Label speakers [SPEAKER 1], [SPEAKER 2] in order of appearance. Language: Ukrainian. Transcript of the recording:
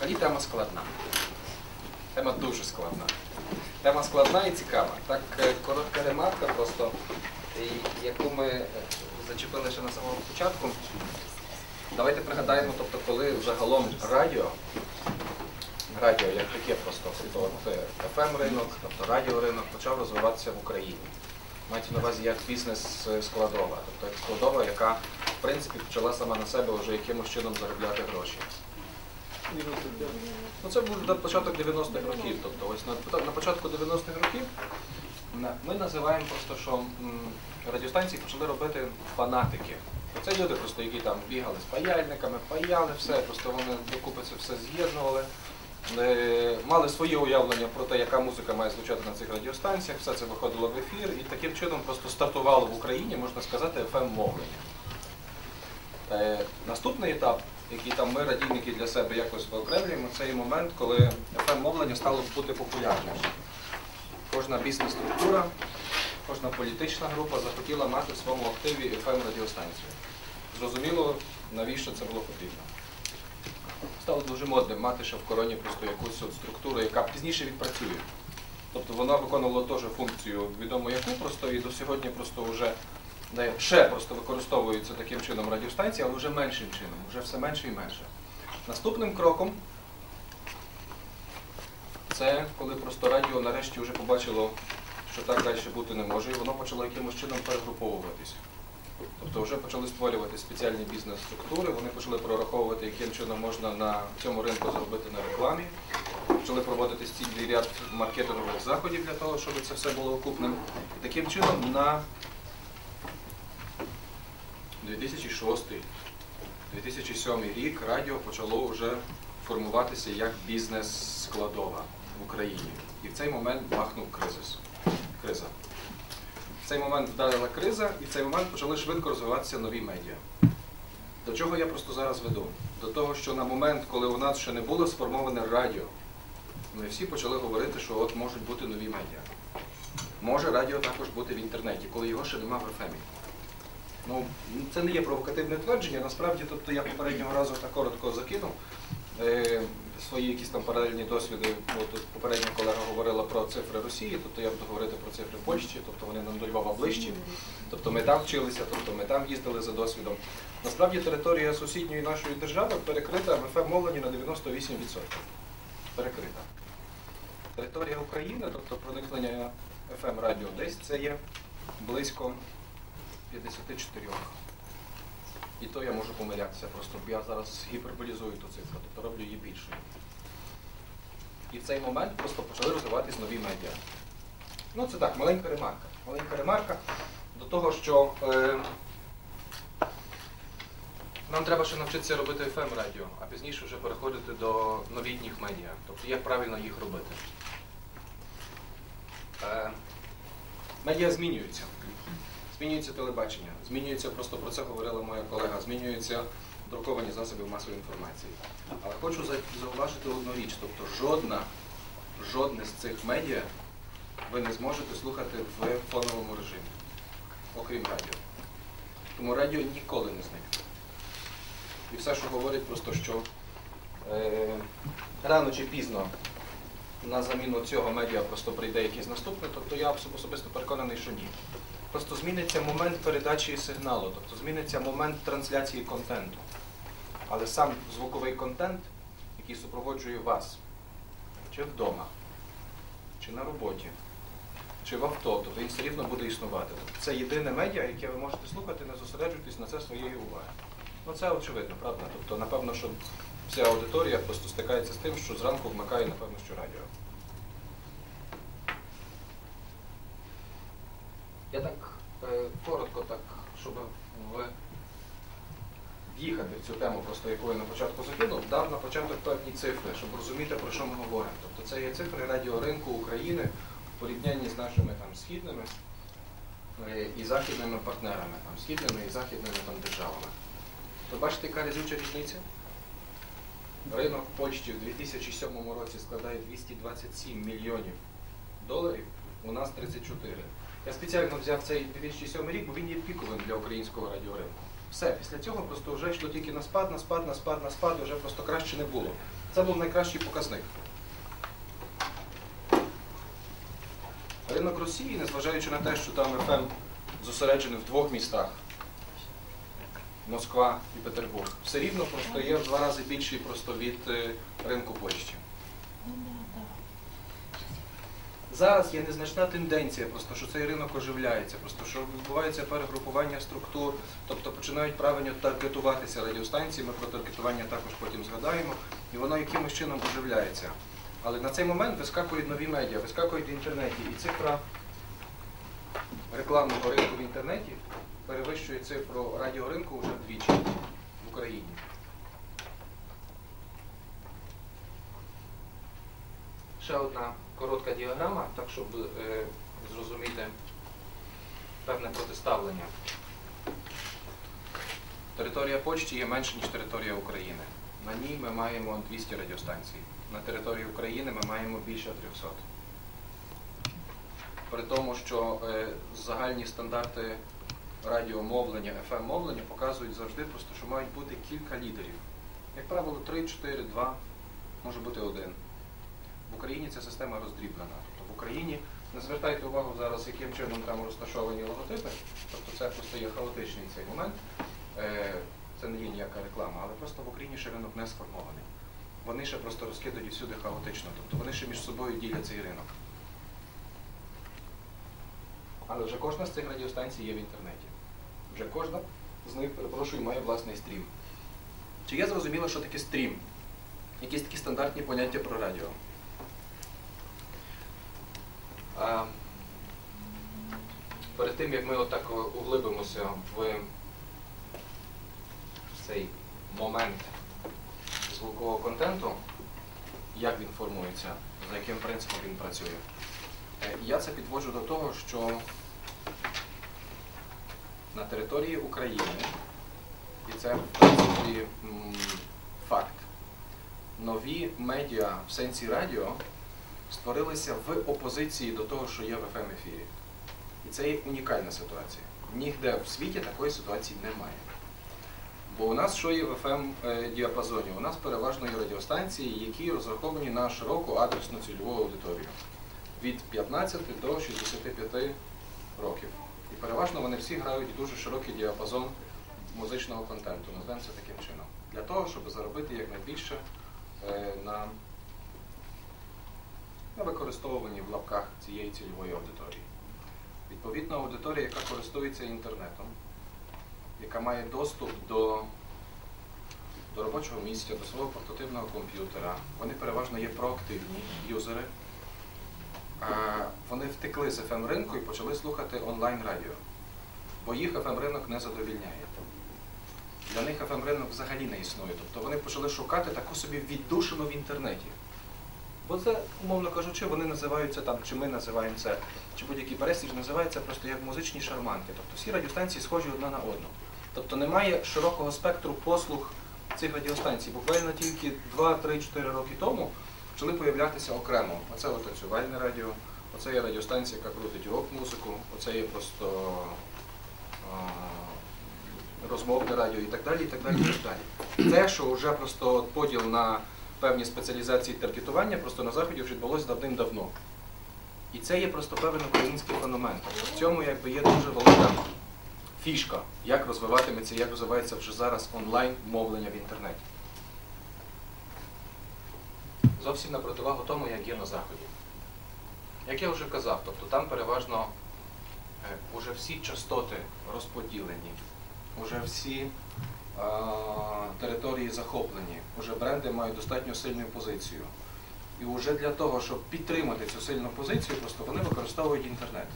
[SPEAKER 1] Взагалі тема складна. Тема дуже складна. Тема складна і цікава. Так, е, коротка ремарка просто, яку ми е, зачепили ще на самому початку. Давайте пригадаємо, тобто, коли загалом радіо, радіо як таке просто, тобто FM ринок, тобто радіоринок почав розвиватися в Україні. Мається на увазі як бізнес е, тобто як складова, яка в принципі почала сама на себе вже якимось чином заробляти гроші. Ну, це був початок 90-х років. Тобто ось на, початку 90-х років ми називаємо просто, що радіостанції почали робити фанатики. Це люди, просто, які там бігали з паяльниками, паяли все, просто вони докупи це все з'єднували. Е, Мали своє уявлення про те, яка музика має звучати на цих радіостанціях, все це виходило в ефір і таким чином просто стартувало в Україні, можна сказати, FM-мовлення. Е, Наступний етап, який там ми, радійники, для себе якось виокремлюємо, це і момент, коли FM-мовлення стало бути популярним. Кожна бізнес-структура, кожна політична група захотіла мати в своєму активі FM-радіостанцію. Зрозуміло, навіщо це було потрібно. Стало дуже модним мати ще в короні просто якусь от структуру, яка пізніше відпрацює. Тобто вона виконувала теж функцію відомо яку просто і до сьогодні просто вже не ще просто використовуються таким чином радіостанції, але вже меншим чином, вже все менше і менше. Наступним кроком це коли просто радіо нарешті вже побачило, що так далі бути не може, і воно почало якимось чином перегруповуватись. Тобто вже почали створювати спеціальні бізнес-структури, вони почали прораховувати, яким чином можна на цьому ринку заробити на рекламі, почали проводити цілий ряд маркетингових заходів для того, щоб це все було окупним. І таким чином на 2006-2007 рік радіо почало вже формуватися як бізнес-складова в Україні. І в цей момент бахнув кризис. криза. В цей момент вдарила криза, і в цей момент почали швидко розвиватися нові медіа. До чого я просто зараз веду? До того, що на момент, коли у нас ще не було сформоване радіо, ми всі почали говорити, що от можуть бути нові медіа. Може радіо також бути в інтернеті, коли його ще немає в ефемі. Ну, це не є провокативне твердження, насправді, тобто я попереднього разу так коротко закинув е, свої якісь там паралельні досвіди. От тут попередня колега говорила про цифри Росії, тобто я буду говорити про цифри Польщі, тобто вони нам до Львова ближчі, тобто ми там вчилися, тобто ми там їздили за досвідом. Насправді територія сусідньої нашої держави перекрита в ФМ-мовленні на 98%. Перекрита. Територія України, тобто проникнення FM радіо десь це є близько 54. І то я можу помилятися, просто я зараз гіперболізую ту цифру, тобто роблю її більшою. І в цей момент просто почали розвиватись нові медіа. Ну це так, маленька ремарка. Маленька ремарка до того, що е, нам треба ще навчитися робити FM радіо, а пізніше вже переходити до новітніх медіа, тобто як правильно їх робити. Е, медіа змінюються. Змінюється телебачення, змінюється, просто про це говорила моя колега, змінюються друковані засоби масової інформації. Але хочу зауважити одну річ, тобто жодна, жодне з цих медіа ви не зможете слухати в фоновому режимі, окрім радіо. Тому радіо ніколи не зникне. І все, що говорить, просто що е, рано чи пізно на заміну цього медіа просто прийде якийсь наступний, тобто я особисто переконаний, що ні. Просто зміниться момент передачі сигналу, тобто зміниться момент трансляції контенту. Але сам звуковий контент, який супроводжує вас, чи вдома, чи на роботі, чи в авто, тобто він все рівно буде існувати. Тобто це єдине медіа, яке ви можете слухати, не зосереджуйтесь на це своєї уваги. Ну це очевидно, правда? Тобто, напевно, що вся аудиторія просто стикається з тим, що зранку вмикає, напевно, що радіо. Я так е, коротко, так, щоб в- в'їхати в цю тему, просто яку я на початку закинув, дав на початок певні цифри, щоб розуміти, про що ми говоримо. Тобто це є цифри радіоринку України в порівнянні з нашими там східними е, і західними партнерами, там, східними і західними там, державами. То бачите, яка разюча різниця? Ринок Польщі в 2007 році складає 227 мільйонів доларів, у нас 34. Я спеціально взяв цей 2007 рік, бо він є піковим для українського радіоринку. Все, після цього просто вже йшло тільки на спад, на спад, на спад, на спад, вже просто краще не було. Це був найкращий показник. Ринок Росії, незважаючи на те, що там ФМ зосереджений в двох містах Москва і Петербург, все рівно просто є в два рази більший просто від е, ринку Польщі. Зараз є незначна тенденція, просто що цей ринок оживляється, просто що відбувається перегрупування структур, тобто починають правильно таргетуватися радіостанції. Ми про таргетування також потім згадаємо, і воно якимось чином оживляється. Але на цей момент вискакують нові медіа, вискакують в інтернеті, і цифра рекламного ринку в інтернеті перевищує цифру радіоринку вже вдвічі в Україні. Ще одна коротка діаграма, так щоб е, зрозуміти певне протиставлення. Територія Польщі є менше, ніж територія України. На ній ми маємо 200 радіостанцій. На території України ми маємо більше 300. При тому, що е, загальні стандарти радіомовлення, FM-мовлення показують завжди просто, що мають бути кілька лідерів. Як правило, 3, 4, 2, може бути один. В Україні ця система роздріблена. Тобто в Україні не звертайте увагу зараз, яким чином там розташовані логотипи. Тобто це просто є хаотичний цей момент. Е, Це не є ніяка реклама, але просто в Україні ще ринок не сформований. Вони ще просто розкидані всюди хаотично. Тобто вони ще між собою ділять цей ринок. Але вже кожна з цих радіостанцій є в інтернеті. Вже кожна з них, перепрошую, має власний стрім. Чи є зрозуміло, що таке стрім? Якісь такі стандартні поняття про радіо? Перед тим, як ми отак углибимося в цей момент звукового контенту, як він формується, за яким принципом він працює, е, я це підводжу до того, що на території України, і це в принципі факт, нові медіа в сенсі радіо створилися в опозиції до того, що є в fm ефірі. І це є унікальна ситуація. Ніде в світі такої ситуації немає. Бо у нас що є в fm діапазоні? У нас переважно є радіостанції, які розраховані на широку адресну цільову аудиторію від 15 до 65 років. І переважно вони всі грають дуже широкий діапазон музичного контенту, назвемо це таким чином. Для того, щоб заробити якнайбільше е, на на використовуванні в лапках цієї цільової аудиторії. Відповідно, аудиторія, яка користується інтернетом, яка має доступ до, до робочого місця, до свого портативного комп'ютера, вони переважно є проактивні юзери. Вони втекли з fm ринку і почали слухати онлайн-радіо, бо їх fm ринок не задовільняє. Для них fm ринок взагалі не існує. Тобто вони почали шукати таку собі віддушину в інтернеті. Бо це, умовно кажучи, вони називаються там, чи ми називаємо це, чи будь-який пересіч називається просто як музичні шарманки. Тобто всі радіостанції схожі одна на одну. Тобто немає широкого спектру послуг цих радіостанцій. Буквально тільки 2-3-4 роки тому почали появлятися окремо. Оце от радіо, оце є радіостанція, яка крутить рок-музику, оце є просто розмовне радіо і так далі, і так далі, і так далі. Те, що вже просто поділ на певні спеціалізації таргетування просто на заході вже відбулося давним-давно. І це є просто певний український феномен. В цьому якби є дуже велика фішка, як розвиватиметься, як розвивається вже зараз онлайн мовлення в інтернеті. Зовсім на противагу тому, як є на Заході. Як я вже казав, тобто там переважно е, уже всі частоти розподілені, уже всі е, території захоплені, вже бренди мають достатньо сильну позицію. І вже для того, щоб підтримати цю сильну позицію, просто вони використовують інтернет.